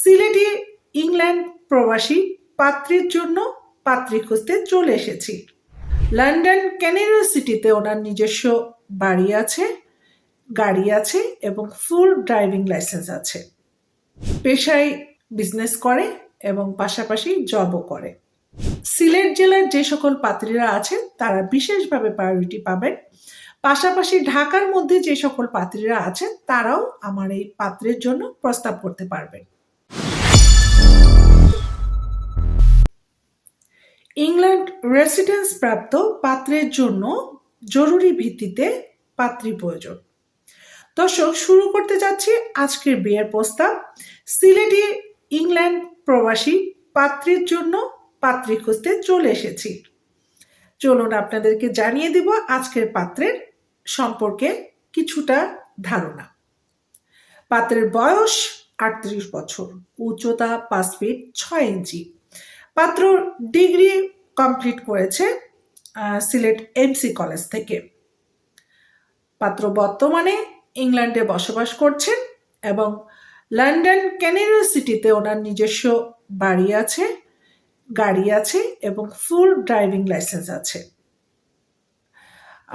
সিলেটে ইংল্যান্ড প্রবাসী পাত্রীর জন্য পাত্রী খুঁজতে চলে এসেছি। লন্ডন ক্যানেরো সিটিতে ওনার নিজস্ব বাড়ি আছে, গাড়ি আছে এবং ফুল ড্রাইভিং লাইসেন্স আছে। পেশায় বিজনেস করে এবং পাশাপাশি জবও করে। সিলেট জেলার যে সকল পাত্রীরা আছেন, তারা বিশেষভাবে প্রায়োরিটি পাবেন। পাশাপাশি ঢাকার মধ্যে যে সকল পাত্রীরা আছেন, তারাও আমার এই পাত্রের জন্য প্রস্তাব করতে পারবেন। রেসিডেন্স প্রাপ্ত পাত্রের জন্য জরুরি ভিত্তিতে পাত্রী প্রয়োজন। দর্শক, শুরু করতে যাচ্ছি আজকের বিয়ের প্রস্তাব। সিলেটি ইংল্যান্ড প্রবাসী পাত্রীর জন্য পাত্রী খুঁজতে চলে এসেছি। চলুন আপনাদেরকে জানিয়ে দিব আজকের পাত্রের সম্পর্কে কিছুটা ধারণা। পাত্রের বয়স আটত্রিশ বছর, উচ্চতা পাঁচ ফিট ছয় ইঞ্চি। পাত্র ডিগ্রি কমপ্লিট করেছে সিলেট এমসি কলেজ থেকে। পাত্র বর্তমানে ইংল্যান্ডে বসবাস করছেন এবং লন্ডন ক্যানেরো সিটিতে ওনার নিজস্ব বাড়ি আছে, গাড়ি আছে এবং ফুল ড্রাইভিং লাইসেন্স আছে।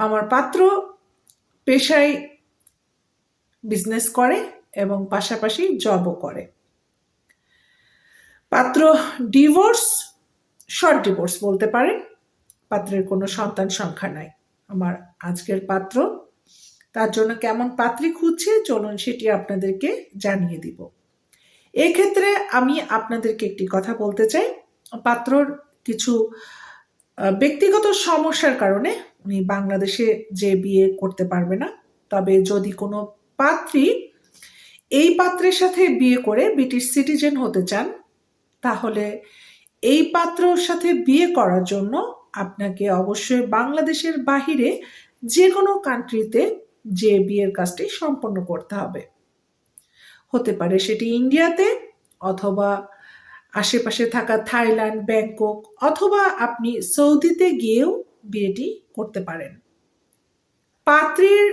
আমার পাত্র পেশায় বিজনেস করে এবং পাশাপাশি জবও করে। পাত্র ডিভোর্স শর্ট ডিভোর্স বলতে পারেন। পাত্রের কোনো সন্তান সংখ্যা নাই। আমার আজকের পাত্র, তার জন্য কেমন পাত্রী খুঁজছে চলুন সেটি আপনাদেরকে জানিয়ে দিব। এক্ষেত্রে আমি আপনাদেরকে একটি কথা বলতে চাই। পাত্রর কিছু ব্যক্তিগত সমস্যার কারণে উনি বাংলাদেশে যে বিয়ে করতে পারবে না। তবে যদি কোনো পাত্রী এই পাত্রের সাথে বিয়ে করে ব্রিটিশ সিটিজেন হতে চান, তাহলে এই পাত্রর সাথে বিয়ে করার জন্য আপনাকে অবশ্যই বাংলাদেশের বাহিরে যে কোনো কান্ট্রিতে যে বিয়ের কাজটি সম্পন্ন করতে হবে। হতে পারে সেটি ইন্ডিয়াতে অথবা আশেপাশে থাকা থাইল্যান্ড, ব্যাংকক অথবা আপনি সৌদিতে গিয়েও বিয়েটি করতে পারেন। পাত্রীর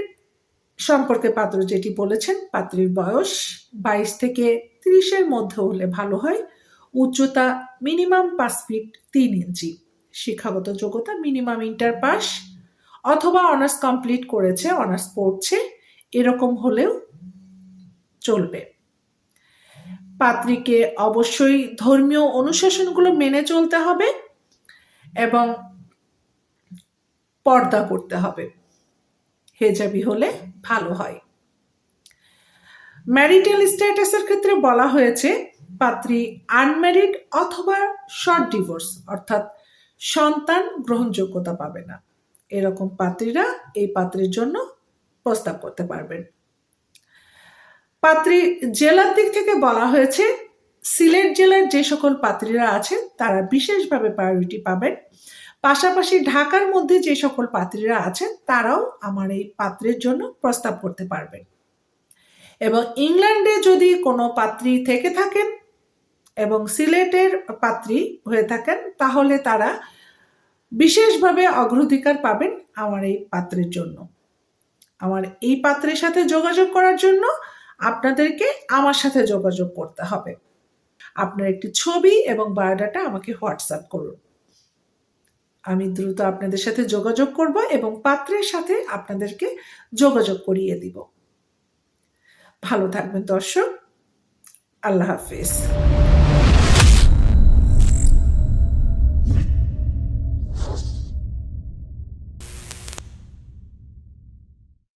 সম্পর্কে পাত্র যেটি বলেছেন, পাত্রীর বয়স বাইশ থেকে তিরিশের মধ্যে হলে ভালো হয়। উচ্চতা মিনিমাম পাঁচ ফিট তিন ইঞ্চি শিক্ষাগত যোগ্যতা মিনিমাম ইন্টার পাস অথবা অনার্স কমপ্লিট করেছে অনার্স পড়ছে, এরকম হলেও চলবে। পাত্রীকে অবশ্যই ধর্মীয় অনুশাসনগুলো মেনে চলতে হবে এবং পর্দা করতে হবে। হেজাবি হলে ভালো হয়। ম্যারিটাল স্ট্যাটাসের ক্ষেত্রে বলা হয়েছে পাত্রী আনম্যারিড অথবা শর্ট ডিভোর্স, অর্থাৎ সন্তান গ্রহণযোগ্যতা পাবে না। এরকম পাত্রীরা এই পাত্রের জন্য প্রস্তাব করতে পারবেন। পাত্রী জেলার দিক থেকে বলা হয়েছে, সিলেট জেলার যে সকল পাত্রীরা আছেন তারা বিশেষভাবে প্রায়োরিটি পাবেন। পাশাপাশি ঢাকার মধ্যে যে সকল পাত্রীরা আছেন তারাও আমার এই পাত্রের জন্য প্রস্তাব করতে পারবেন। এবং ইংল্যান্ডে যদি কোনো পাত্রী থেকে থাকেন এবং সিলেটের পাত্রী হয়ে থাকেন, তাহলে তারা বিশেষভাবে অগ্রাধিকার পাবেন আমার এই পাত্রের জন্য। আমার এই পাত্রের সাথে যোগাযোগ করার জন্য আপনাদেরকে আমার সাথে যোগাযোগ করতে হবে। আপনার একটি ছবি এবং বায়োডাটা আমাকে হোয়াটসঅ্যাপ করুন। আমি দ্রুত আপনাদের সাথে যোগাযোগ করব এবং পাত্রের সাথে আপনাদেরকে যোগাযোগ করিয়ে দিব। ভালো থাকবেন দর্শক। আল্লাহ হাফিজ।